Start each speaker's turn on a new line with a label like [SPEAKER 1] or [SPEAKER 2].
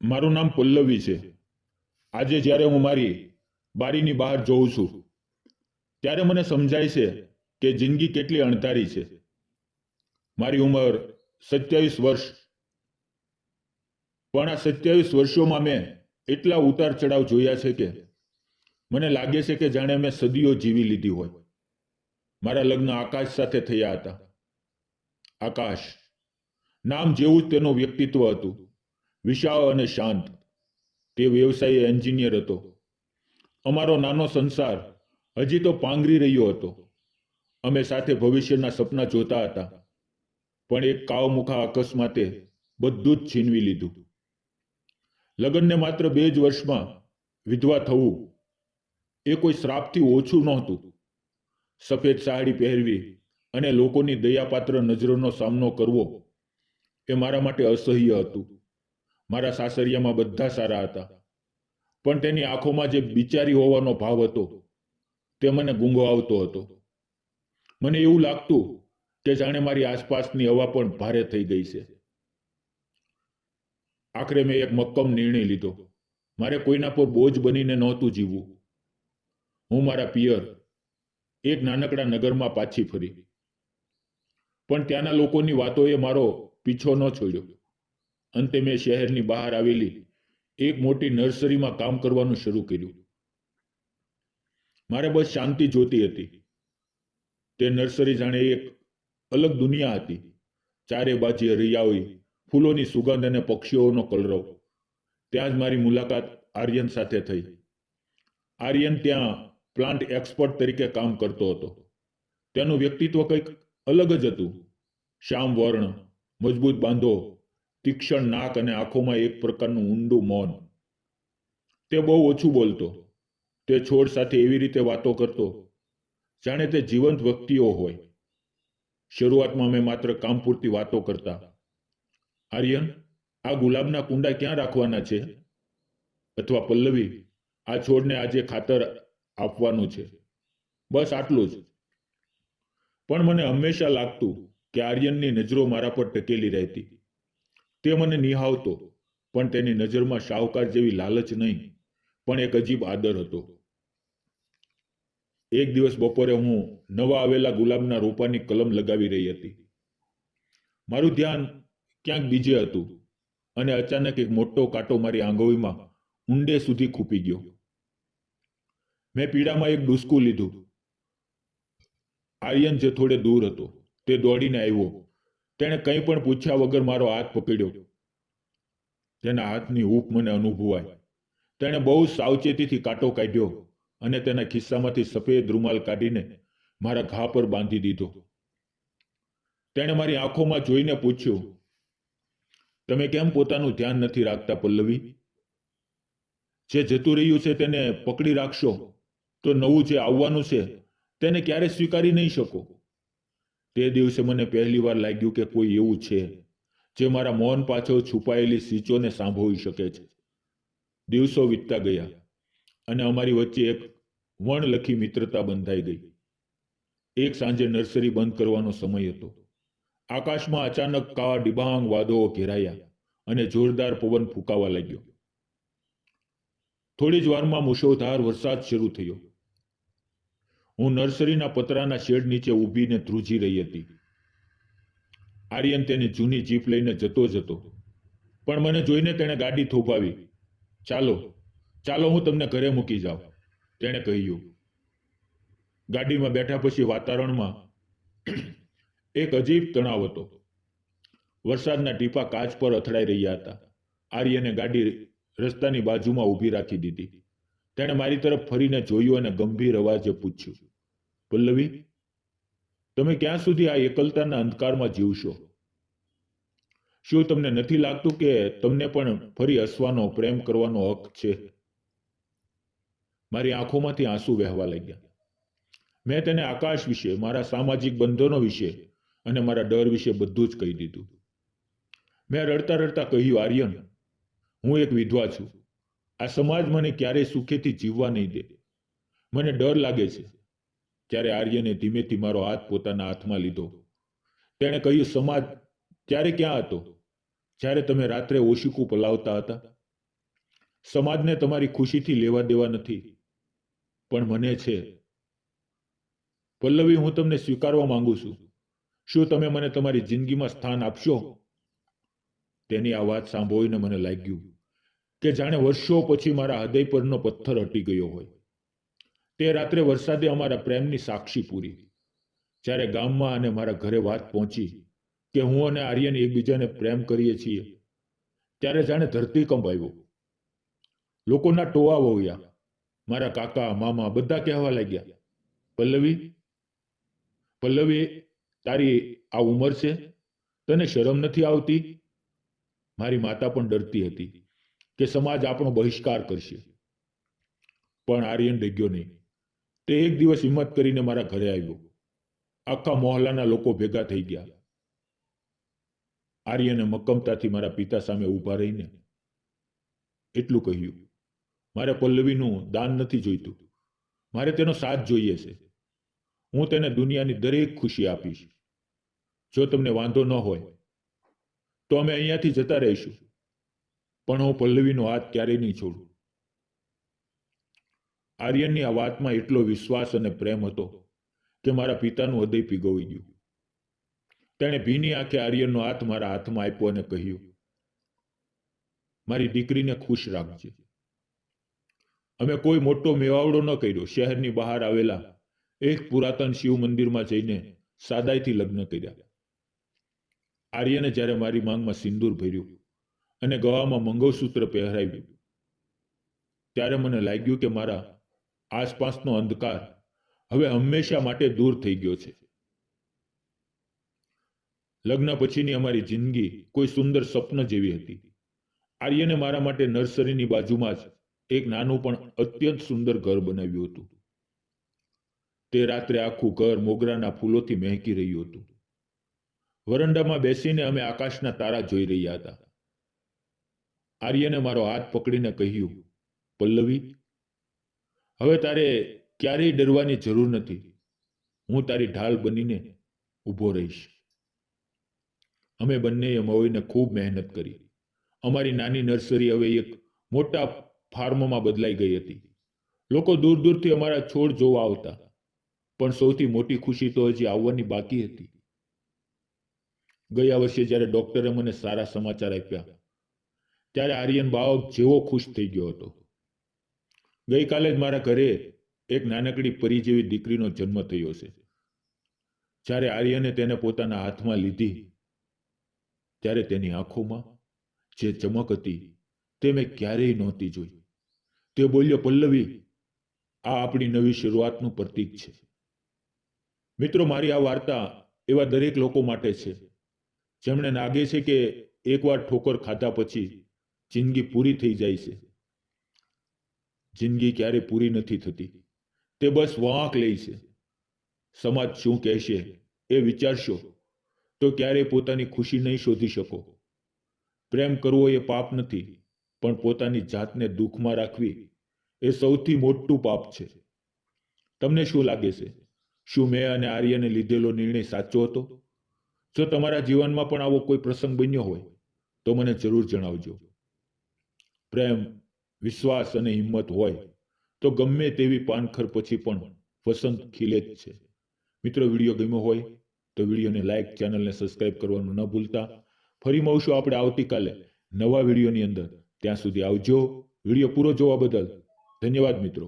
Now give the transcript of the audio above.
[SPEAKER 1] મારું નામ પલ્લવી છે. આજે જ્યારે હું મારી બારીની બહાર જોઉં છું, ત્યારે મને સમજાય છે કે જિંદગી કેટલી અણધારી છે. મારી ઉંમર સત્યાવીસ વર્ષ, પણ આ સત્યાવીસ વર્ષોમાં મેં એટલા ઉતાર ચડાવ જોયા છે કે મને લાગે છે કે જાણે મેં સદીઓ જીવી લીધી હોય. મારા લગ્ન આકાશ સાથે થયા હતા. આકાશ, નામ જેવું જ તેનું વ્યક્તિત્વ હતું. વિશાળ અને શાંત. તે વ્યવસાયી એન્જિનિયર હતો. અમારો નાનો સંસાર હજી તો પાંગરી રહ્યો હતો. અમે સાથે ભવિષ્યના સપના જોતા હતા. પણ એક કાવમુખા અકસ્માતે બધું જ છીનવી લીધું. લગ્નને માત્ર બે જ વર્ષમાં વિધવા થવું એ કોઈ શ્રાપથી ઓછું નહોતું. સફેદ સાડી પહેરવી અને લોકોની દયાપાત્ર નજરોનો સામનો કરવો એ મારા માટે અસહ્ય હતું. મારા સાસરિયામાં બધા સારા હતા. પણ તેની આંખોમાં જે બિચારી હોવાનો ભાવ હતો, તે મને ગુંગો આવતો હતો. મને એવું લાગતું કે જાણે મારી આસપાસની હવા પણ ભારે થઈ ગઈ છે. આખરે મેં એક મક્કમ નિર્ણય લીધો. મારે કોઈના પર બોજ બનીને નહોતું જીવવું. હું મારા પિયર એક નાનકડા નગરમાં પાછી ફરી. પણ ત્યાંના લોકોની વાતોએ મારો પીછો ન છોડ્યો. અંતે મેં શહેરની બહાર આવેલી એક મોટી નર્સરીમાં કામ કરવાનું શરૂ કર્યું. મારે બસ શાંતિ જોતી હતી. તે નર્સરી જાણે એક અલગ દુનિયા હતી. ચારે બાજુ હરિયાળી, ફૂલોની સુગંધ અને પક્ષીઓનો કલરવ. ત્યાં જ મારી મુલાકાત આર્યન સાથે થઈ. આર્યન ત્યાં પ્લાન્ટ એક્સપર્ટ તરીકે કામ કરતો હતો. તેનું વ્યક્તિત્વ કંઈક અલગ જ હતું. શ્યામ વર્ણ, મજબૂત બાંધો તીક્ષ્ણ નાક અને આંખોમાં એક પ્રકારનું ઊંડું મૌન. તે બહુ ઓછું બોલતો. તે છોડ સાથે એવી રીતે વાતો કરતો, જાણે તે જીવંત વ્યક્તિઓ હોય. શરૂઆતમાં અમે માત્ર કામ પૂરતી વાતો કરતા. આર્યન, આ ગુલાબના કુંડા ક્યાં રાખવાના છે? અથવા પલ્લવી, આ છોડને આજે ખાતર આપવાનું છે? બસ આટલું જ. પણ મને હંમેશા લાગતું કે આર્યનની નજરો મારા પર ટકેલી રહેતી. તે મને નિહાવતો પણ તેની નજરમાં શાહુકાર જેવી લાલચ નહીં, પણ એક અજીબ આદર હતો. એક દિવસ બપોરે હું નવા આવેલા ગુલાબના રોપાની કલમ લગાવી રહી હતી. મારું ધ્યાન ક્યાંક બીજે હતું અને અચાનક એક મોટો કાંટો મારી આંગોળીમાં ઊંડે સુધી ખૂપી ગયો. મેં પીડામાં એક ડુસકું લીધું. આર્યન જે થોડે દૂર હતો, તે દોડીને આવ્યો. તેણે કંઈ પણ પૂછ્યા વગર મારો હાથ પકડ્યો. તેના હાથની હૂંફ મને અનુભવાય. તેણે બહુ સાવચેતીથી કાંટો કાઢ્યો અને તેના ખિસ્સામાંથી સફેદ રૂમાલ કાઢીને મારા ઘા પર બાંધી દીધો. તેણે મારી આંખોમાં જોઈને પૂછ્યું, તમે કેમ પોતાનું ધ્યાન નથી રાખતા, પલ્લવી? જે જતું રહ્યું છે તેને પકડી રાખશો તો નવું જે આવવાનું છે તેને ક્યારે સ્વીકારી નહીં શકો? તે દિવસે મને પહેલીવાર લાગ્યું કે કોઈ એવું છે, જે મારા મૌન પાછળ છુપાયેલી સીચોને સાંભળી શકે છે. દિવસો વીતતા ગયા અને અમારી વચ્ચે એક વણલખી મિત્રતા બંધાઈ ગઈ. એક સાંજે નર્સરી બંધ કરવાનો સમય હતો. આકાશમાં અચાનક કાળા ડિબાંગ વાદળો ઘેરાયા અને જોરદાર પવન ફૂંકાવા લાગ્યો. થોડી જ વારમાં મુશળધાર વરસાદ શરૂ થયો. હું નર્સરીના પતરાના શેડ નીચે ઊભીને ધ્રુજી રહી હતી. આર્યન તેની જૂની જીપ લઈને જતો જ હતો. પણ મને જોઈને તેણે ગાડી થોભાવી. ચાલો ચાલો હું તમને ઘરે મૂકી જાઉં, તેણે કહ્યું. ગાડીમાં બેઠા પછી વાતાવરણમાં એક અજીબ તણાવ હતો. વરસાદના ટીપા કાચ પર અથડાઈ રહ્યા હતા. આર્યને ગાડી રસ્તાની બાજુમાં ઊભી રાખી દીધી. તેણે મારી તરફ ફરીને જોયું અને ગંભીર અવાજે પૂછ્યું. પલ્લવી, તમે ક્યાં સુધી આ એકલતાના અંધકારમાં જીવશો? શું તમને નથી લાગતું કે તમને પણ ફરી હસવાનો, પ્રેમ કરવાનો હક છે? મારી આંખોમાંથી આંસુ વહેવા લાગ્યા. મેં તેને આકાશ વિશે, મારા સામાજિક બંધનો વિશે અને મારા ડર વિશે બધું જ કહી દીધું. મેં રડતા રડતા કહ્યું, આર્યન, હું એક વિધવા છું. આ સમાજ મને ક્યારેય સુખેથી જીવવા નહીં દે. મને ડર લાગે છે. ત્યારે આર્યને ધીમેથી મારો હાથ પોતાના હાથમાં લીધો. તેણે કહ્યું, સમાજ ત્યારે ક્યાં હતો? જ્યારે તમે રાત્રે ઓશિકું પલાવતા હતા? સમાજને તમારી ખુશીથી લેવા દેવા નથી. પણ મને છે. પલ્લવી, હું તમને સ્વીકારવા માંગુ છું. શું તમે મને તમારી જિંદગીમાં સ્થાન આપશો? તેની આ વાત સાંભળીને મને લાગ્યું કે જાણે વર્ષો પછી મારા હૃદય પરનો પથ્થર હટી ગયો હોય. તે રાત્રે વરસાદે અમારા પ્રેમની સાક્ષી પૂરી. જ્યારે ગામમાં અને મારા ઘરે વાત પહોંચી કે હું અને આર્યન એકબીજાને પ્રેમ કરીએ છીએ, ત્યારે જાણે ધરતીકંપ આવ્યો. લોકોના ટોવા વહ્યા મારા કાકા, મામા બધા કહેવા લાગ્યા, પલ્લવી પલ્લવી, તારી આ ઉંમર છે? તને શરમ નથી આવતી? મારી માતા પણ ડરતી હતી કે સમાજ આપણો બહિષ્કાર કરશે. પણ આર્યન ડગ્યો નહીં. તે એક દિવસ હિંમત કરીને મારા ઘરે આવ્યો. આખા મોહલ્લાના લોકો ભેગા થઈ ગયા. આર્યને મક્કમતાથી મારા પિતા સામે ઊભા રહીને એટલું કહ્યું, મારે પલ્લવીનું દાન નથી જોઈતું. મારે તેનો સાથ જોઈએ છે. હું તેને દુનિયાની દરેક ખુશી આપીશ. જો તમને વાંધો ન હોય, તો અમે અહીંયાથી જતા રહીશું. પણ હું પલ્લવીનો હાથ ક્યારેય નહીં છોડું. આર્યનની આ વાતમાં એટલો વિશ્વાસ અને પ્રેમ હતો કે મારા પિતાનું હૃદય પીગોવી ગયું. તેણે ભીની આંખે આર્યનનો હાથ મારા હાથમાં આપ્યો અને કહ્યું, મારી દીકરીને ખુશ રાખજે. અમે કોઈ મોટો મેવાવડો ન કર્યો. શહેરની બહાર આવેલા એક પુરાતન શિવ મંદિરમાં જઈને સાદાઈથી લગ્ન કર્યા. આર્યને જ્યારે મારી માંગમાં સિંદૂર ભર્યું અને ગવામાં મંગળસૂત્ર પહેરાવ્યું, ત્યારે મને લાગ્યું કે મારા આસપાસનો અંધકાર હવે હંમેશા માટે દૂર થઈ ગયો છે. લગ્ન પછીની અમારી જિંદગી કોઈ સુંદર સ્વપ્ન જેવી હતી. આર્યને મારા માટે નર્સરીની બાજુમાં જ એક નાનું પણ અત્યંત સુંદર ઘર બનાવ્યું હતું. તે રાત્રે આખું ઘર મોગરાના ફૂલોથી મહેકી રહ્યું હતું. વરંડામાં બેસીને અમે આકાશના તારા જોઈ રહ્યા હતા. આર્યને મારો હાથ પકડીને કહ્યું, પલ્લવી હવે તારે ક્યારેય ડરવાની જરૂર નથી. હું તારી ઢાલ બનીને ઊભો રહીશ. અમે બંનેએ મળીને ખૂબ મહેનત કરી. અમારી નાની નર્સરી હવે એક મોટા ફાર્મમાં બદલાઈ ગઈ હતી. લોકો દૂર દૂરથી અમારા છોડ જોવા આવતા, પણ સૌથી મોટી ખુશી તો હજી આવવાની બાકી હતી. ગયા વર્ષે જ્યારે ડોક્ટરે મને સારા સમાચાર આપ્યા, ત્યારે આર્યન બાળક જેવો ખુશ થઈ ગયો હતો. ગઈકાલે જ મારા ઘરે એક નાનકડી પરી જેવી દીકરીનો જન્મ થયો છે. જ્યારે આર્યને તેને પોતાના હાથમાં લીધી, ત્યારે તેની આંખોમાં જે ચમક હતી તે મેં ક્યારેય નહોતી જોઈ. તે બોલ્યો, પલ્લવી, આ આપણી નવી શરૂઆતનું પ્રતીક છે. મિત્રો, મારી આ વાર્તા એવા દરેક લોકો માટે છે. જેમણે લાગે છે કે એકવાર ઠોકર ખાધા પછી જિંદગી પૂરી થઈ જાય છે. જિંદગી ક્યારે પૂરી નથી થતી. તે બસ વાંક લે છે. સમાજ શું કહેશે એ વિચારશો તો ક્યારેય પોતાની ખુશી નહીં શોધી શકો. પ્રેમ કરવો એ પાપ નથી, પણ પોતાની જાતને દુઃખમાં રાખવી એ સૌથી મોટું પાપ છે. તમને શું લાગે છે? શું મેં અને આર્યને લીધેલો નિર્ણય સાચો હતો? જો તમારા જીવનમાં પણ આવો કોઈ પ્રસંગ બન્યો હોય, તો મને જરૂર જણાવજો. પ્રેમ વિશ્વાસ અને હિંમત હોય, તો ગમે તેવી પાનખર પછી પણ વસંત ખીલે જ છે. મિત્રો, વીડિયો ગમ્યો હોય તો વિડીયોને લાઇક ચેનલને સબસ્ક્રાઇબ કરવાનું ન ભૂલતા. ફરી મળશું આપણે આવતીકાલે નવા વિડીયોની અંદર. ત્યાં સુધી આવજો. વીડિયો પૂરો જોવા બદલ ધન્યવાદ મિત્રો.